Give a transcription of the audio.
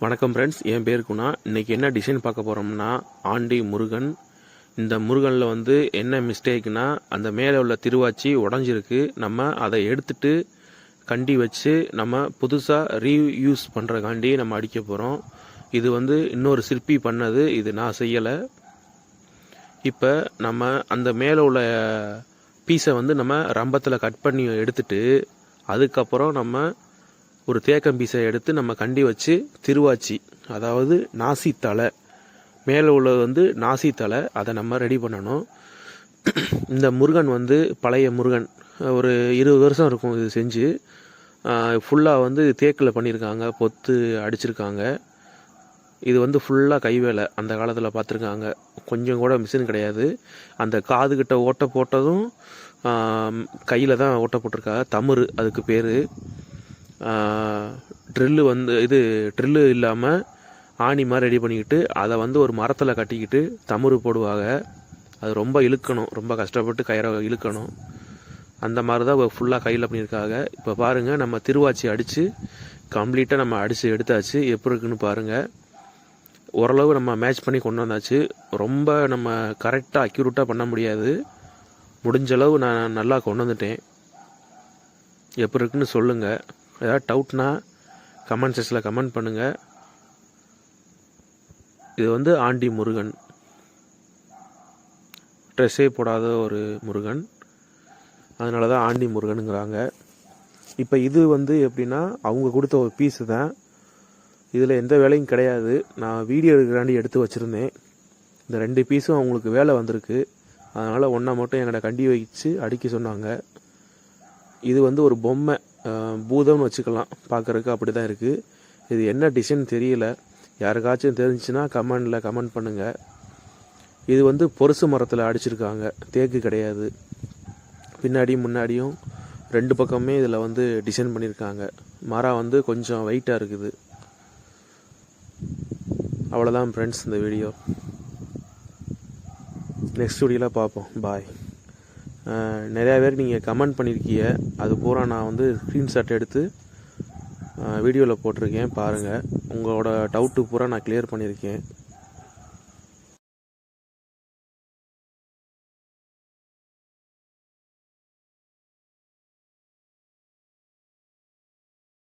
வணக்கம் ஃப்ரெண்ட்ஸ் என் பேர் குணா. இன்னைக்கு என்ன டிசைன் பார்க்க போகிறோம்னா ஆண்டி முருகன். இந்த முருகனில் வந்து என்ன மிஸ்டேக்னால் அந்த மேலே உள்ள திருவாச்சி உடஞ்சிருக்கு. நம்ம அதை எடுத்துட்டு கண்டி வச்சு நம்ம புதுசாக ரீயூஸ் பண்ணுறக்காண்டி நம்ம அடிக்க போகிறோம் இது வந்து இன்னொரு சிற்பி பண்ணது. இது நான் செய்யலை. இப்போ நம்ம அந்த மேலே உள்ள பீஸை வந்து நம்ம ரம்பத்தில் கட் பண்ணி எடுத்துட்டு அதுக்கப்புறம் நம்ம ஒரு தேக்கம்பீசை எடுத்து நம்ம கண்டி வச்சு திருவாச்சி அதாவது நாசித்தலை. மேலே உள்ளது வந்து நாசி அதை நம்ம ரெடி பண்ணணும். இந்த முருகன் வந்து பழைய முருகன். ஒரு இருபது வருஷம் இருக்கும் இது செஞ்சு. ஃபுல்லாக வந்து தேக்கில் பண்ணியிருக்காங்க பொத்து அடிச்சிருக்காங்க. இது வந்து ஃபுல்லாக கைவேலை அந்த காலத்தில் பார்த்துருக்காங்க. கொஞ்சம் கூட மிஷின் கிடையாது. அந்த காதுகிட்ட ஓட்டை போட்டதும் கையில் தான் ஓட்டை போட்டிருக்காங்க. தமுறு அதுக்கு பேர். ட்ரில்லு வந்து இது ட்ரில்லு இல்லாமல் ஆணி மாதிரி ரெடி பண்ணிக்கிட்டு அதை வந்து ஒரு மரத்தில் கட்டிக்கிட்டு தமுறு போடுவாங்க. அது ரொம்ப இழுக்கணும். ரொம்ப கஷ்டப்பட்டு கயிறை இழுக்கணும். அந்த மாதிரி தான் ஃபுல்லாக கையில் பண்ணியிருக்காங்க. இப்போ பாருங்கள் நம்ம திருவாச்சி அடித்து கம்ப்ளீட்டாக நம்ம அடித்து எடுத்தாச்சு. எப்படி இருக்குன்னு பாருங்கள் ஓரளவு நம்ம மேட்ச் பண்ணி கொண்டு வந்தாச்சு. ரொம்ப நம்ம கரெக்டாக அக்யூரேட்டாக பண்ண முடியாது. முடிஞ்சளவு நான் நல்லா கொண்டு வந்துட்டேன். எப்படி இருக்குன்னு சொல்லுங்கள் ஏதாவது டவுட்னா கமெண்ட் செக்ஷனில் கமெண்ட் பண்ணுங்கள் இது வந்து ஆண்டி முருகன். ட்ரெஸ்ஸே போடாத ஒரு முருகன். அதனால தான் ஆண்டி முருகனுங்கிறாங்க. இப்போ இது வந்து எப்படின்னா அவங்க கொடுத்த ஒரு பீஸு தான். இதில் எந்த வேலையும் கிடையாது. நான் வீடியோ எடுக்கிறாண்டி எடுத்து வச்சுருந்தேன். இந்த ரெண்டு பீஸும் அவங்களுக்கு வேலை வந்திருக்கு. அதனால் ஒன்றா மட்டும் என்கிட்ட கண்டி வச்சு அடிக்க சொன்னாங்க. இது வந்து ஒரு பொம்மை. பூதம்னு வச்சுக்கலாம். பார்க்குறதுக்கு அப்படி தான் இருக்குது இது என்ன டிசைன் தெரியல. யாருக்காச்சும் தெரிஞ்சுன்னா கமெண்டில் கமெண்ட் பண்ணுங்கள் இது வந்து பொருசு மரத்தில் அடிச்சிருக்காங்க. தேக்கு கிடையாது. பின்னாடியும் முன்னாடியும் ரெண்டு பக்கமே இதில் வந்து டிசைன் பண்ணியிருக்காங்க மரம் வந்து கொஞ்சம் வெயிட்டாக இருக்குது. அவ்வளோதான் ஃப்ரெண்ட்ஸ் இந்த வீடியோ நெக்ஸ்ட் வீடியோவில் பார்ப்போம். பாய் நிறையா பேர் நீங்கள் கமெண்ட் பண்ணியிருக்கீங்க அது பூரா நான் வந்து ஸ்க்ரீன்ஷாட் எடுத்து வீடியோவில் போட்டிருக்கேன். பாருங்கள் உங்களோட டவுட்டு பூரா நான் கிளியர் பண்ணியிருக்கேன்